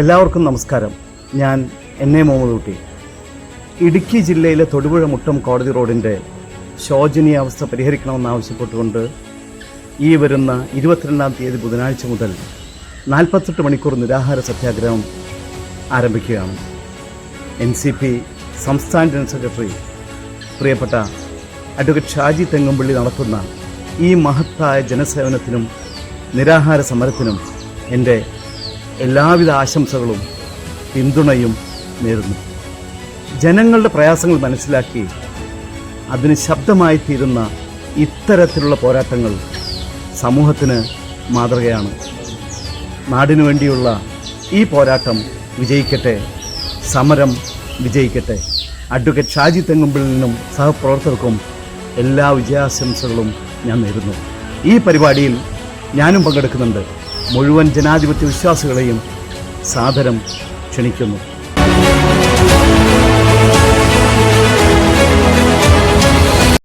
എല്ലാവർക്കും നമസ്കാരം. ഞാൻ എൻ എ മുഹമ്മദ് കുട്ടി ഇടുക്കി ജില്ലയിലെ തൊടുപുഴ മുട്ടം കോടതി റോഡിന്റെ ശോചനീയാവസ്ഥ പരിഹരിക്കണമെന്നാവശ്യപ്പെട്ടുകൊണ്ട് ഈ വരുന്ന ഇരുപത്തിരണ്ടാം തീയതി ബുധനാഴ്ച മുതൽ നാൽപ്പത്തെട്ട് മണിക്കൂർ നിരാഹാര സത്യാഗ്രഹം ആരംഭിക്കുകയാണ്. എൻ സി പി സംസ്ഥാന ജനറൽ സെക്രട്ടറി പ്രിയപ്പെട്ട അഡ്വക്കേറ്റ് ഷാജി തെങ്ങുംപള്ളി നടത്തുന്ന ഈ മഹത്തായ ജനസേവനത്തിനും നിരാഹാര സമരത്തിനും എന്റെ എല്ലാവിധ ആശംസകളും പിന്തുണയും നേരുന്നു. ജനങ്ങളുടെ പ്രയാസങ്ങൾ മനസ്സിലാക്കി അതിന് ശബ്ദമായി തീരുന്ന ഇത്തരത്തിലുള്ള പോരാട്ടങ്ങൾ സമൂഹത്തിന് മാതൃകയാണ്. നാടിനു വേണ്ടിയുള്ള ഈ പോരാട്ടം വിജയിക്കട്ടെ സമരം വിജയിക്കട്ടെ. അഡ്വക്കേറ്റ് ഷാജി നിന്നും സഹപ്രവർത്തകർക്കും എല്ലാ വിജയാശംസകളും ഞാൻ നേരുന്നു. ഈ പരിപാടിയിൽ ഞാനും പങ്കെടുക്കുന്നുണ്ട്. മുഴുവൻ ജനാധിപത്യ വിശ്വാസികളെയും സാദരം ക്ഷണിക്കുന്നു.